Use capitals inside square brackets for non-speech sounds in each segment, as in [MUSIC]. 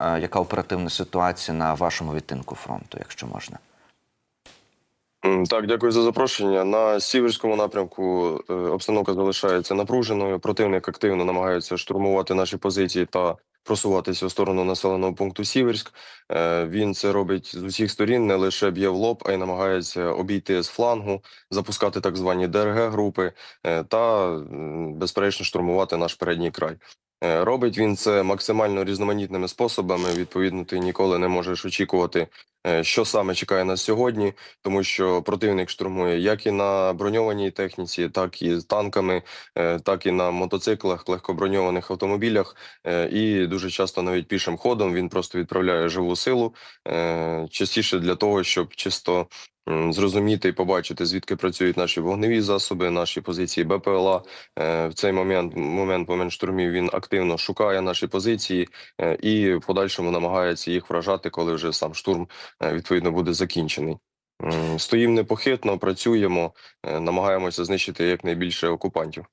Е, Яка оперативна ситуація на вашому відтинку фронту, якщо можна? Так, дякую за запрошення. На сіверському напрямку е, обстановка залишається напруженою. Противник активно намагається штурмувати наші позиції та просуватися в сторону населеного пункту Сіверськ. Е, Він це робить з усіх сторін, не лише б'є в лоб, а й намагається обійти з флангу, запускати так звані ДРГ-групи е, та, безперечно, штурмувати наш передній край. Е, Робить він це максимально різноманітними способами. Відповідно, ти ніколи не можеш очікувати, е, що саме чекає нас сьогодні тому що противник штурмує як і на броньованій техніці, так і з танками, е, так і на мотоциклах, легкоброньованих автомобілях, і дуже часто навіть пішим ходом він просто відправляє живу силу, частіше для того, щоб чисто зрозуміти і побачити, звідки працюють наші вогневі засоби, наші позиції БПЛА. Е, В цей момент, момент, момент штурмів, він активно шукає наші позиції е, і в подальшому намагається їх вражати, коли вже сам штурм е, відповідно буде закінчений. Стоїмо непохитно, працюємо, намагаємося знищити якнайбільше окупантів.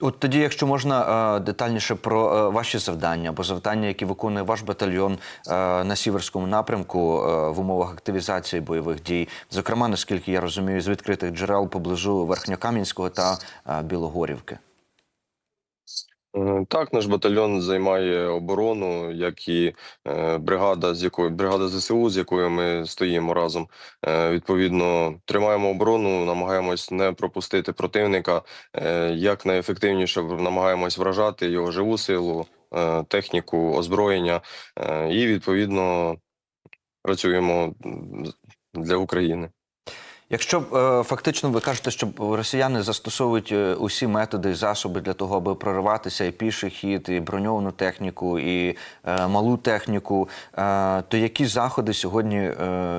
От тоді, якщо можна е, детальніше про е, ваші завдання або завдання, які виконує ваш батальйон е, на сіверському напрямку в умовах активізації бойових дій, зокрема, наскільки я розумію, з відкритих джерел поблизу Верхньокам'янського та Білогорівки. Так, наш батальйон займає оборону, як і е, бригада, з якою бригада ЗСУ, з якою ми стоїмо разом. Е, Відповідно, тримаємо оборону, намагаємось не пропустити противника. е, Як найефективніше намагаємось вражати його живу силу, техніку, озброєння, і відповідно працюємо для України. Якщо е, фактично ви кажете, що росіяни застосовують е, усі методи і засоби для того, аби прориватися, і піший хід, і броньовану техніку, і е, малу техніку, то які заходи сьогодні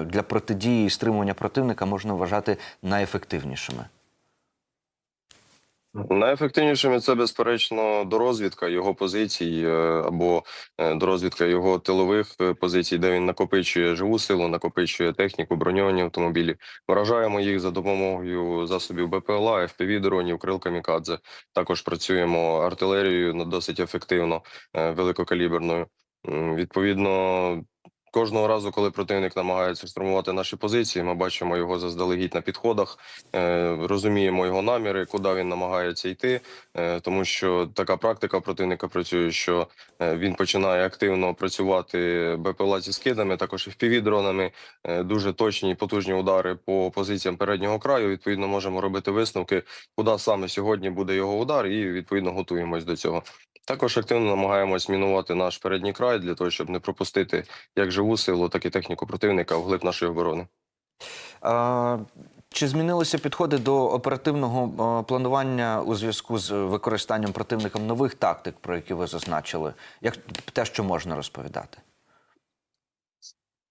для протидії і стримування противника можна вважати найефективнішими? Найефективнішими це безперечно дорозвідка його позицій е, або е, дорозвідка його тилових е, позицій, де він накопичує живу силу, накопичує техніку, броньовані автомобілі. Вражаємо їх за допомогою засобів БПЛА, FPV дронів, крил камікадзе. Також працюємо артилерією ну, досить ефективно, великокаліберною. Відповідно. Кожного разу, коли противник намагається штурмувати наші позиції, ми бачимо його заздалегідь на підходах, е, розуміємо його наміри, куди він намагається йти, е, тому що така практика противника працює, що е, він починає активно працювати БПЛА зі скидами, також і впівдронами, дуже точні і потужні удари по позиціям переднього краю. Відповідно, можемо робити висновки, куди саме сьогодні буде його удар, і відповідно готуємось до цього. Також активно намагаємось мінувати наш передній край для того, щоб не пропустити як живу силу, так і техніку противника вглиб нашої оборони. А... Чи змінилися підходи до оперативного планування у зв'язку з використанням противником нових тактик, про які ви зазначили? Як те, що можна розповідати?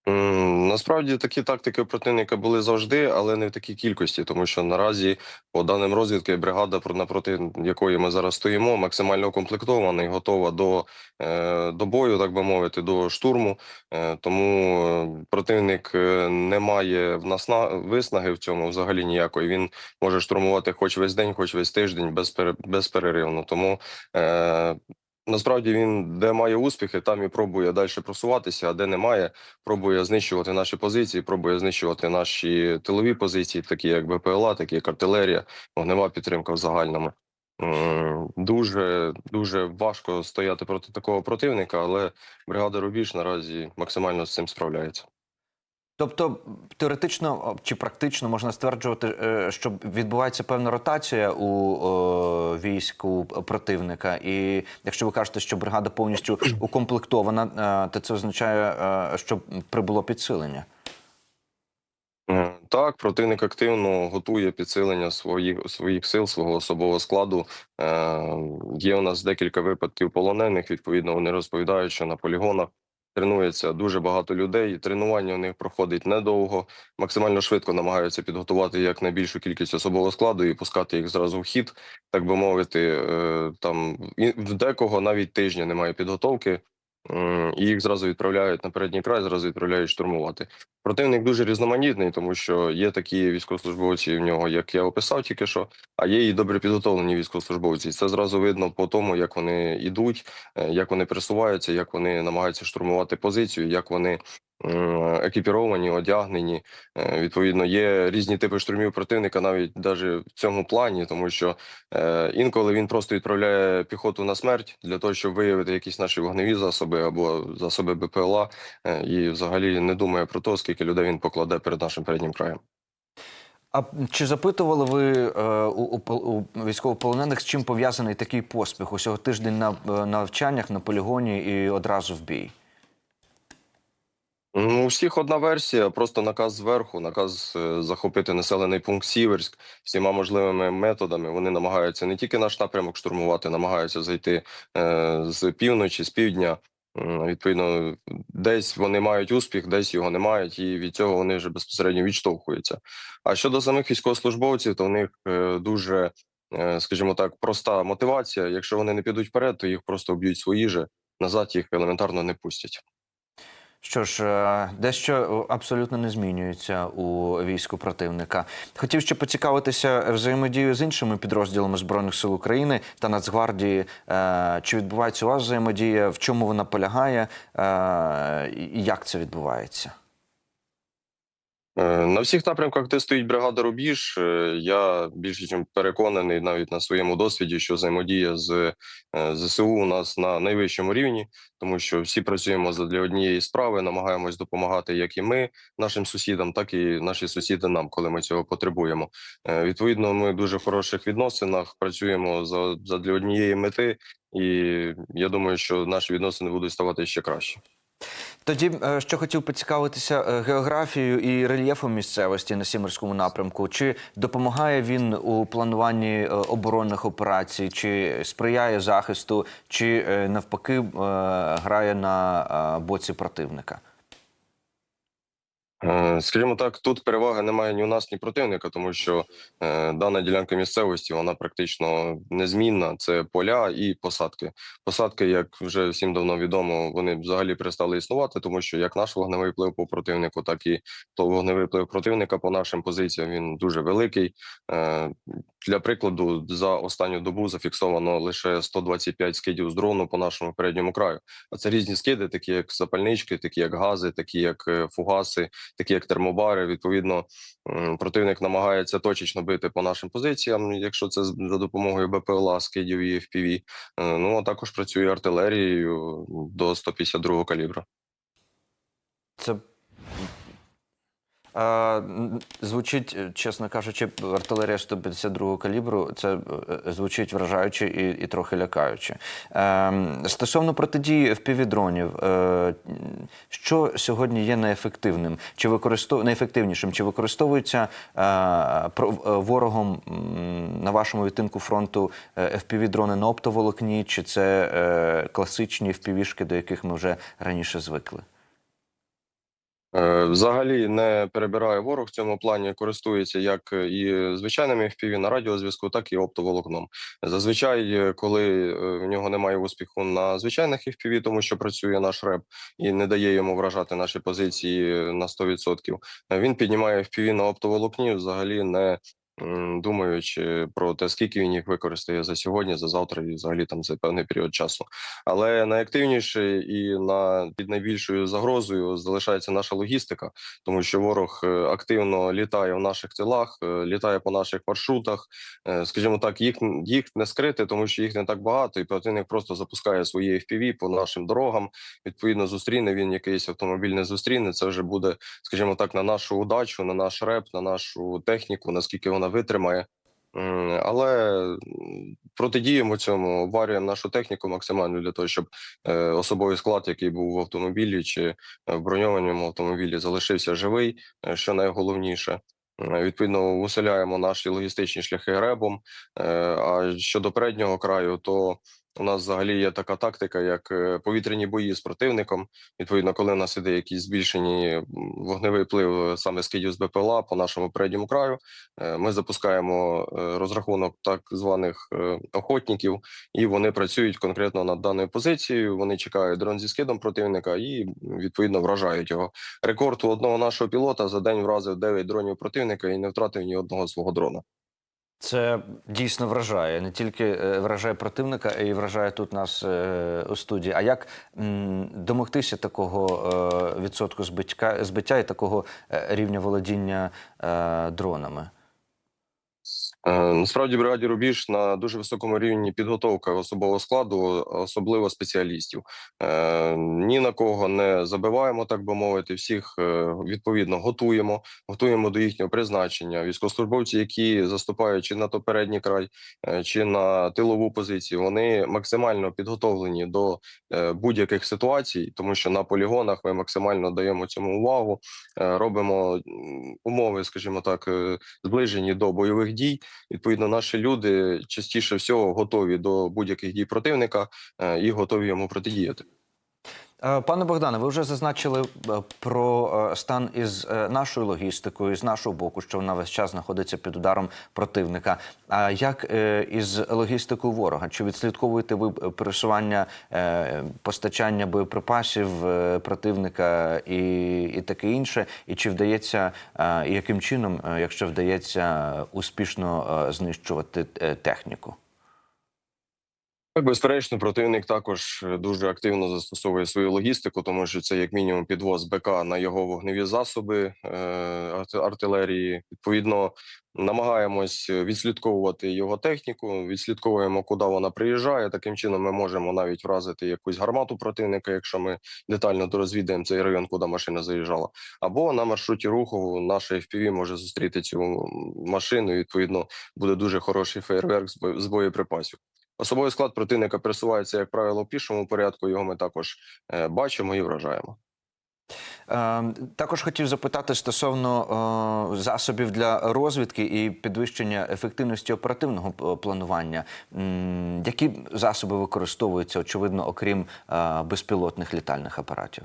Насправді такі тактики противника були завжди, але не в такій кількості, тому що наразі, по даним розвідки, бригада, про- напроти якої ми зараз стоїмо, максимально укомплектована і готова до, е, до бою, так би мовити, до штурму. Е, Тому е, противник не має в нас виснаги в цьому взагалі ніякої. Він може штурмувати хоч весь день, хоч весь тиждень без, пере- безперервно. Тому Насправді він де має успіхи, там і пробує далі просуватися, а де немає, пробує знищувати наші позиції, пробує знищувати наші тилові позиції, такі як БПЛА, такі як артилерія, вогнева підтримка в загальному. Дуже дуже важко стояти проти такого противника, але бригада Рубіж наразі максимально з цим справляється. Тобто теоретично чи практично можна стверджувати, е, що відбувається певна ротація у війську противника, і якщо ви кажете, що бригада повністю [CLEARS THROAT] укомплектована, е, то це означає, е, що прибуло підсилення. Так, противник активно готує підсилення своїх своїх сил, свого особового складу. Е, Є у нас декілька випадків полонених. Відповідно, вони розповідають, що на полігонах тренується дуже багато людей. Тренування у них проходить недовго, максимально швидко намагаються підготувати як найбільшу кількість особового складу і пускати їх зразу в хід, так би мовити. Е, Там в декого навіть тижня немає підготовки. І їх зразу відправляють на передній край, зразу відправляють штурмувати. Противник дуже різноманітний, тому що є такі військовослужбовці в нього, як я описав тільки що, а є і добре підготовлені військовослужбовці. Це зразу видно по тому, як вони йдуть, е, як вони пересуваються, як вони намагаються штурмувати позицію, як вони екіпіровані, одягнені. Е, Відповідно, є різні типи штурмів противника, навіть навіть в цьому плані, тому що е, інколи він просто відправляє піхоту на смерть для того, щоб виявити якісь наші вогневі засоби або засоби БПЛА, е, і взагалі не думає про те, скільки людей він покладе перед нашим переднім краєм. А чи запитували ви е, у, у, військовополонених, з чим пов'язаний такий поспіх? Усього тиждень на е, навчаннях на полігоні і одразу в бій? Ну, у всіх одна версія, просто наказ зверху, наказ е, захопити населений пункт Сіверськ всіма можливими методами. Вони намагаються не тільки наш напрямок штурмувати, намагаються зайти е, з півночі, з півдня. Відповідно, десь вони мають успіх, десь його не мають, і від цього вони вже безпосередньо відштовхуються. А щодо самих військовослужбовців, то в них е, дуже, е, скажімо так, проста мотивація. Якщо вони не підуть вперед, то їх просто вб'ють свої же, назад їх елементарно не пустять. Що ж, е, дещо е, абсолютно не змінюється у війську противника. Хотів ще поцікавитися взаємодією з іншими підрозділами збройних сил України та Нацгвардії. Е, Чи відбувається у вас взаємодія? В чому вона полягає? І як це відбувається? Е, На всіх напрямках, де стоїть бригада Рубіж, е, я більше ніж переконаний навіть на своєму досвіді, що взаємодія з е, ЗСУ у нас на найвищому рівні, тому що всі працюємо для однієї справи, намагаємось допомагати як і ми нашим сусідам, так і наші сусіди нам, коли ми цього потребуємо. Відповідно, ми в дуже хороших відносинах працюємо за, для однієї мети, і я думаю, що наші відносини будуть ставати ще краще. Тоді що хотів поцікавитися е, географією і рельєфом місцевості на Сімерському напрямку. Чи допомагає він у плануванні е, оборонних операцій, чи сприяє захисту, чи е, навпаки е, грає на е, боці противника? Е, Скажімо так, тут переваги немає ні у нас, ні противника, тому що е, дана ділянка місцевості вона практично незмінна. Це поля і посадки. Посадки, як вже всім давно відомо, вони взагалі перестали існувати, тому що як наш вогневий вплив по противнику, так і то вогневий вплив противника по нашим позиціям він дуже великий. Е, Для прикладу, за останню добу зафіксовано лише 125 скидів з дрону по нашому передньому краю. А це різні скиди, такі як запальнички, такі як гази, такі як е, фугаси такі як термобари. Відповідно, противник намагається точечно бити по нашим позиціям, якщо це за допомогою БПЛА, скидів і FPV. Е, Ну а також працює артилерією до 152 калібра. Це звучить, е, чесно кажучи, артилерія 152 калібру. Це е, звучить вражаюче і, і трохи лякаюче. Е, стосовно протидії впівдронів, е, що сьогодні є неефективним? Чи використов... неефективнішим? Чи е, ворогом на вашому відтинку фронту FPV-дрони на оптоволокні, чи це класичні FPV-шки, до яких ми вже раніше звикли? Е, Взагалі не перебирає ворог в цьому плані, користується як і звичайними FPV на радіозв'язку, так і оптоволокном. Зазвичай, е, коли е, в нього немає успіху на звичайних FPV, тому що працює наш РЕП і не дає йому вражати наші позиції на 100%, е, він піднімає FPV на оптоволокні, взагалі не думаючи про те, скільки він їх використає за сьогодні, за завтра і взагалі там за певний період часу. Але найактивніше і на під найбільшою загрозою залишається наша логістика, тому що ворог е, активно літає в наших тилах, е, літає по наших маршрутах. Е, Скажімо так, їх їх не скрити, тому що їх не так багато, і противник просто запускає свої FPV по нашим дорогам. Відповідно, зустріне він якийсь автомобіль не зустріне. Це вже буде, скажімо так, на нашу удачу, на наш реп, на нашу техніку, наскільки вона витримає. Але протидіємо цьому, обварюємо нашу техніку максимально для того, щоб е, особовий склад, який був в автомобілі чи е, в броньованому автомобілі, залишився живий, е, що найголовніше. Відповідно, усиляємо наші логістичні шляхи ребом. Е, А щодо переднього краю, то У нас взагалі є така тактика, як е, повітряні бої з противником. Відповідно, коли у нас іде якийсь збільшений м, вогневий вплив е, саме скидів з БПЛА по нашому передньому краю, е, ми запускаємо розрахунок так званих охотників, і вони працюють конкретно над даною позицією. Вони чекають дрон зі скидом противника і відповідно вражають його. Рекорд у одного нашого пілота за день вразив 9 дронів противника і не втратив ні одного свого дрона. Це дійсно вражає. Не тільки е, вражає противника, а й вражає тут нас е, у студії. А як домогтися такого е, відсотку збиття, збиття і такого рівня володіння дронами? Е, Насправді бригаді Рубіж на дуже високому рівні підготовка особового складу, особливо спеціалістів. Е, Ні на кого не забиваємо, так би мовити. Всіх е, відповідно готуємо, готуємо до їхнього призначення. Військовослужбовці, які заступають чи на то передній край, чи на тилову позицію, вони максимально підготовлені до будь-яких ситуацій, тому що на полігонах ми максимально даємо цьому увагу, робимо умови, скажімо так, зближені до бойових дій. Відповідно, наші люди частіше всього готові до будь-яких дій противника е, і готові йому протидіяти. Е, Пане Богдане, ви вже зазначили е, про е, стан із нашою логістикою, з нашого боку, що вона весь час знаходиться під ударом противника. А як із логістикою ворога? Чи відслідковуєте ви пересування постачання боєприпасів противника і, і таке інше? І чи вдається, яким чином, якщо вдається успішно знищувати техніку? Безперечно, противник також е, дуже активно застосовує свою логістику, тому що це як мінімум підвоз БК на його вогневі засоби е, артилерії. Відповідно, намагаємось відслідковувати його техніку, відслідковуємо, куди вона приїжджає. Таким чином, ми можемо навіть вразити якусь гармату противника, якщо ми детально дорозвідаємо цей район, куди машина заїжджала. Або на маршруті руху наша FPV може зустріти цю машину. і, Відповідно, буде дуже хороший фейерверк з боєприпасів. Особовий склад противника пересувається, як правило, в пішому порядку. Його ми також е, бачимо і вражаємо. Е, Також хотів запитати стосовно е, засобів для розвідки і підвищення ефективності оперативного планування. М, Які засоби використовуються, очевидно, окрім е, безпілотних літальних апаратів?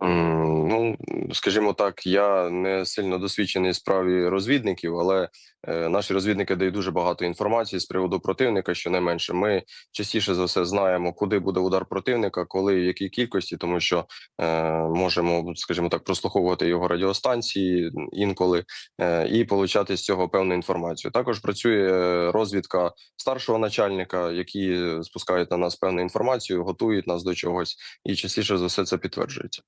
Ну, скажімо так, я не сильно досвідчений справі розвідників, але е, наші розвідники дають дуже багато інформації з приводу противника. Щонайменше, ми частіше за все знаємо, куди буде удар противника, коли в якій кількості, тому що е, можемо, скажімо так, прослуховувати його радіостанції інколи е, і получати з цього певну інформацію. Також працює розвідка старшого начальника, які спускають на нас певну інформацію, готують нас до чогось, і частіше за все це підтверджується.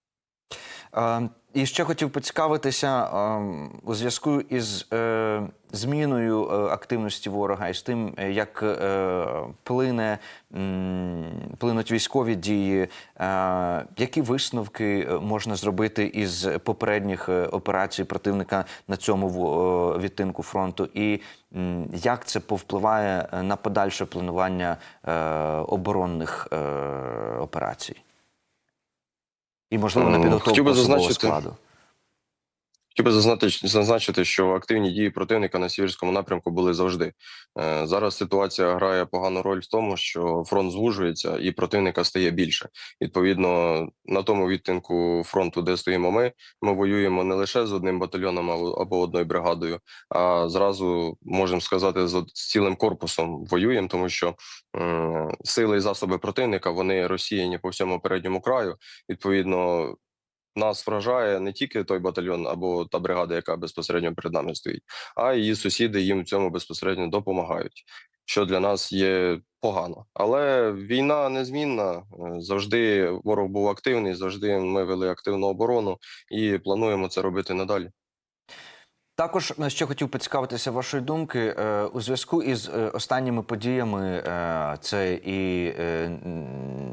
Е, І ще хотів поцікавитися е, у зв'язку із е, зміною активності ворога і з тим, як плине, плинуть військові дії. Які висновки можна зробити із попередніх операцій противника на цьому відтинку фронту? І як це повпливає на подальше планування оборонних операцій? І можливо на підготовку хотів би особового зазначити- складу. Хотів би зазначити, що активні дії противника на сіверському напрямку були завжди. Е, Зараз ситуація грає погану роль в тому, що фронт звужується і противника стає більше. Відповідно, на тому відтинку фронту, де стоїмо ми, ми воюємо не лише з одним батальйоном або одною бригадою, а зразу можемо сказати, з цілим корпусом воюємо, тому що сили і засоби противника вони розсіяні по всьому передньому краю. Відповідно, нас вражає не тільки той батальйон або та бригада, яка безпосередньо перед нами стоїть, а її сусіди їм в цьому безпосередньо допомагають, що для нас є погано. Але війна незмінна. е, Завжди ворог був активний, завжди ми вели активну оборону і плануємо це робити надалі. Також ще хотів поцікавитися вашої думки е, у зв'язку із е, останніми подіями. е, Це і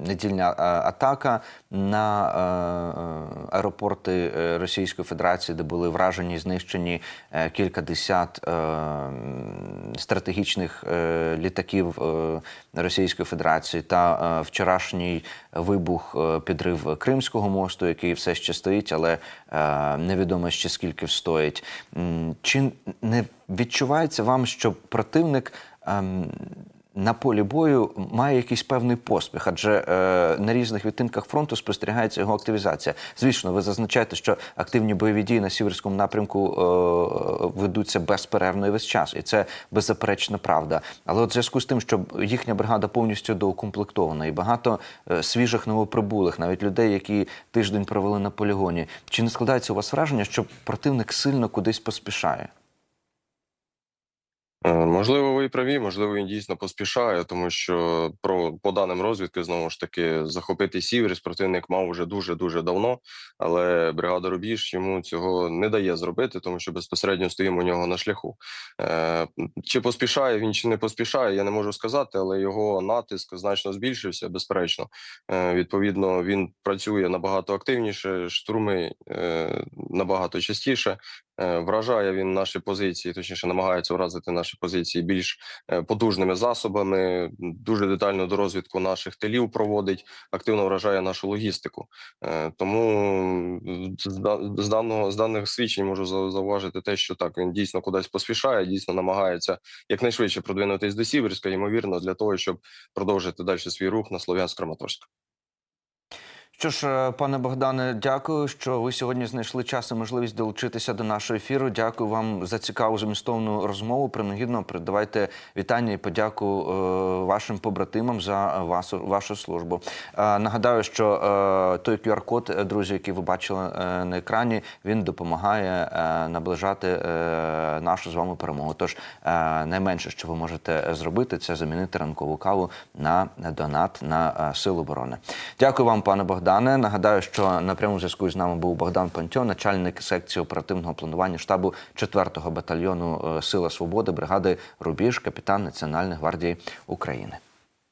недільна атака на аеропорти Російської Федерації, де були вражені, знищені кілька десят е, стратегічних літаків Російської Федерації, та вчорашній вибух, е, підрив Кримського мосту, який все ще стоїть, але е, невідомо ще скільки встоїть. Чи не відчувається вам, що противник ем, на полі бою має якийсь певний поспіх, адже е, на різних відтинках фронту спостерігається його активізація. Звісно, ви зазначаєте, що активні бойові дії на сіверському напрямку е, ведуться безперервно і весь час, і це беззаперечна правда. Але от в зв'язку з тим, що їхня бригада повністю доукомплектована, і багато е, свіжих новоприбулих, навіть людей, які тиждень провели на полігоні, чи не складається у вас враження, що противник сильно кудись поспішає? Е, Можливо, ви і праві, можливо, він дійсно поспішає, тому що про по даним розвідки знову ж таки захопити Сіверс противник мав вже дуже дуже давно, але бригада Рубіж йому цього не дає зробити, тому що безпосередньо стоїмо у нього на шляху. Е, Чи поспішає він, чи не поспішає, я не можу сказати, але його натиск значно збільшився, безперечно. Е, Відповідно, він працює набагато активніше, штурми набагато частіше. Е, Вражає він наші позиції, точніше намагається вразити наші позиції більш е, потужними засобами. Дуже детально до розвідку наших тилів проводить, активно вражає нашу логістику. Е, Тому з даного з даних свідчень можу зауважити те, що так він дійсно кудись поспішає, дійсно намагається якнайшвидше продвинутись до Сіверська, ймовірно, для того, щоб продовжити далі свій рух на Слов'янськ-Краматорськ. Що ж, е, пане Богдане, дякую, що ви сьогодні знайшли час і можливість долучитися до нашого ефіру. Дякую вам за цікаву змістовну розмову. Принагідно передавайте вітання і подяку е, вашим побратимам за вашу, вашу службу. Е, нагадаю, що той QR-код, друзі, який ви бачили на екрані, він допомагає наближати нашу з вами перемогу. Тож найменше, що ви можете зробити, це замінити ранкову каву на донат на силу оборони. Дякую вам, пане Богдане. Нагадаю, що на прямому зв'язку з нами був Богдан Пантьо, начальник секції оперативного планування штабу 4-го батальйону е, Сила Свободи бригади Рубіж, капітан Національної гвардії України.